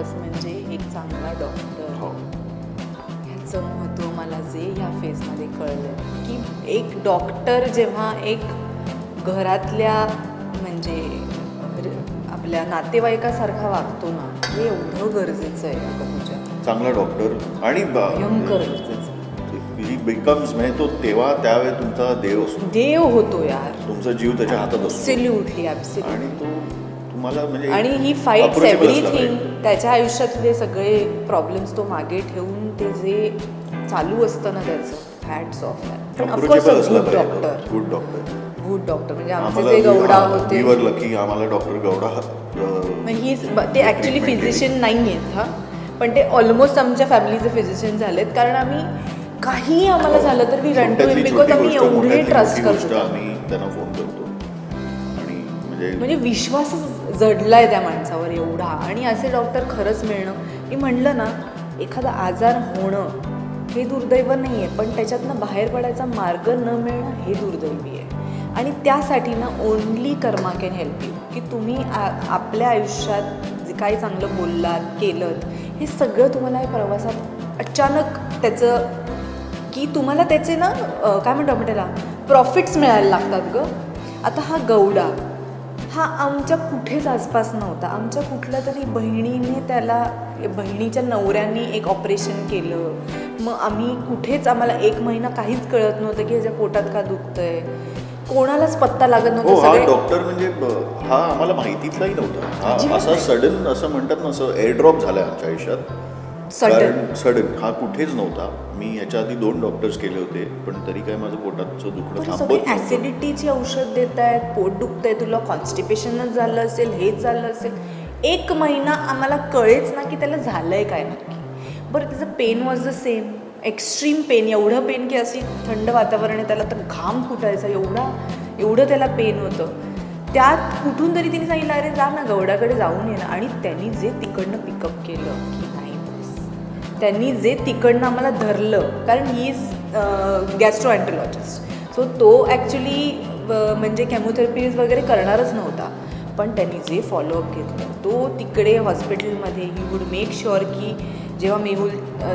First म्हणजे एक चांगला डॉक्टर हो. ह्याचं महत्त्व मला जे ह्या फेजमध्ये कळलं की एक डॉक्टर जेव्हा एक घरातल्या म्हणजे आपल्या नातेवाईकासारखा वागतो ना हे एवढं गरजेचं आहे चांगला डॉक्टर आणि भयंकर गरजेचं बिकम्स म्हणजे तो तेव्हा त्यावेळी तुमचा देव असतो. देव होतो यार. तुमचा जीव त्याच्या हातात असतो. आणि तो तुम्हाला म्हणजे आणि ही असला एव्हरीथिंग. त्याच्या आयुष्यातले सगळे प्रॉब्लेम्स तो मागे ठेवून ते जे चालू असतं ना त्याचं हॅट्स ऑफ पण of course good doctor good doctor good doctor म्हणजे आमचे जे गौडा होते. lucky, आम्हाला डॉक्टर गौडा ही ते ॲक्च्युली फिजिशियन नाही आहेत हा. पण ते ऑलमोस्ट आमच्या फॅमिलीचे फिजिशियन झालेत. कारण आम्ही काहीही आम्हाला झालं तर मी रन टू बिकॉज आम्ही एवढे ट्रस्ट करतो. आम्ही त्यांना फोन करतो. म्हणजे म्हणजे विश्वासच जडलाय त्या माणसावर एवढा. आणि असे डॉक्टर खरंच मिळणं मी म्हणलं ना एखादा आजार होणं हे दुर्दैव नाही आहे पण त्याच्यातनं बाहेर पडायचा मार्ग न मिळणं हे दुर्दैवी आहे. आणि त्यासाठी ना only karma can help you की तुम्ही आ- आपल्या आयुष्यात जे काही चांगलं बोललात केलं हे सगळं तुम्हाला या प्रवासात अचानक त्याचं की तुम्हाला त्याचे ना काय म्हणतो आपण त्याला? प्रॉफिट्स मिळायला लागतात ग. आता हा गौडा हा आमच्या कुठेच आसपास नव्हता. आमच्या कुठल्या तरी बहिणीने त्याला बहिणीच्या नवऱ्याने एक ऑपरेशन केलं. मग आम्ही कुठेच आम्हाला एक महिना काहीच कळत नव्हतं की ह्याच्या पोटात का दुखतंय. कोणालाच पत्ता लागत हो नव्हता. हा सगळे डॉक्टर म्हणजे ब- हा आम्हाला माहितीतलाही नव्हता. हा असा. सडन असं म्हणतात ना असं एअरड्रॉप झालाय आमच्या आयुष्यात. सडन कारण सडन हा कुठेच नव्हता. मी ह्याच्या आधी दोन डॉक्टर्स केले होते पण तरी काय माझं पोटाचं दुखणं थांबत. ॲसिडिटीची औषध देत आहेत पोट दुखतंय तुला कॉन्स्टिपेशनच झालं असेल हेच झालं असेल. एक महिना आम्हाला कळेच ना की त्याला झालंय काय नक्की. बरं त्याचं pain was the same extreme pain एवढं पेन की अशी थंड वातावरण आहे त्याला तर घाम फुटायचा एवढा एवढं त्याला पेन होतं. त्यात कुठून तरी तिने सांगितलं अरे जा ना गौडाकडे जाऊन ये ना. आणि त्यांनी जे तिकडनं पिकअप केलं की त्यांनी जे तिकडनं आम्हाला धरलं कारण he is gastroenterologist so तो ॲक्च्युली म्हणजे केमोथेरपीज वगैरे करणारच नव्हता. पण त्यांनी जे फॉलोअप घेतलं तो तिकडे हॉस्पिटलमध्ये ही वूड मेक शुअर की जेव्हा मेहुल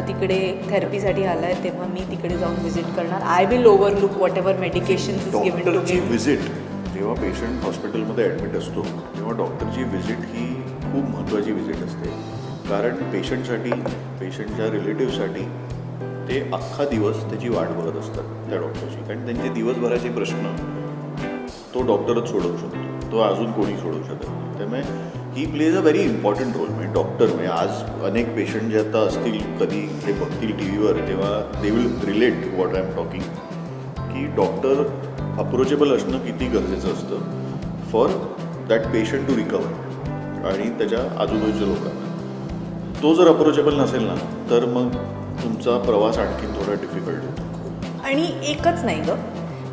तिकडे थेरपीसाठी आला आहे तेव्हा मी तिकडे जाऊन व्हिजिट करणार. I will overlook whatever medication visit जेव्हा पेशंट हॉस्पिटलमध्ये ॲडमिट असतो तेव्हा डॉक्टरची व्हिजिट ही खूप महत्त्वाची व्हिजिट असते. कारण पेशंटसाठी पेशंटच्या रिलेटिव्हसाठी ते अख्खा दिवस त्याची वाट बघत असतात त्या डॉक्टरची. कारण त्यांचे दिवसभराचे प्रश्न तो डॉक्टरच सोडवू शकतो. तो अजून कोणी सोडवू शकत नाही. त्यामुळे he plays a very important role म्हणजे डॉक्टर म्हणजे आज अनेक पेशंट जे आता असतील कधी हे बघतील टी व्हीवर तेव्हा they will relate what I am talking की डॉक्टर अप्रोचेबल असणं किती गरजेचं असतं for that patient to recover आणि त्याच्या आजूबाजूच्या लोकांना. तो जर अप्रोचेबल नसेल ना तर मग तुमचा प्रवास आणखी थोडा डिफिकल्ट होतो आणि एकच नाही ग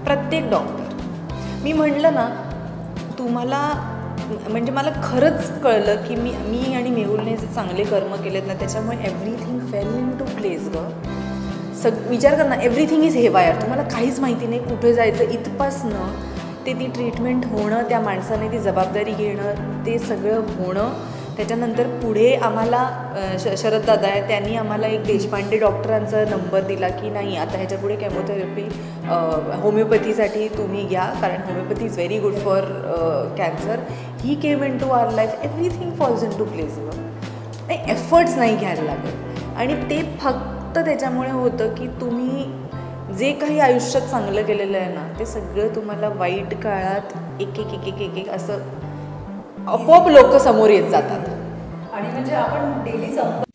प्रत्येक डॉक्टर मी म्हणलं ना तुम्हाला म्हणजे मला खरंच कळलं की मी मी आणि मेहुलने जे चांगले कर्म केलेत ना त्याच्यामुळे everything fell in to place ग. सग विचार कर ना एव्हरीथिंग इज हेवायर तुम्हाला काहीच माहिती नाही कुठे जायचं इथपासनं ते ती ट्रीटमेंट होणं त्या माणसाने ती जबाबदारी घेणं ते सगळं होणं. त्याच्यानंतर पुढे आम्हाला श शरद दादा आहे त्यांनी आम्हाला एक देशपांडे डॉक्टरांचा नंबर दिला की नाही आता ह्याच्या पुढे केमोथेरपी होमिओपॅथीसाठी तुम्ही घ्या कारण homeopathy is very good for cancer he came into our life everything falls into place नाही एफर्ट्स नाही घ्यायला लागत. आणि ते फक्त त्याच्यामुळे होतं की तुम्ही जे काही आयुष्यात चांगलं केलेलं आहे ना ते सगळं तुम्हाला वाईट काळात एक एक एक एक एक एक असं आपोआप लोक समोर येत जातात. आणि म्हणजे आपण डेली संप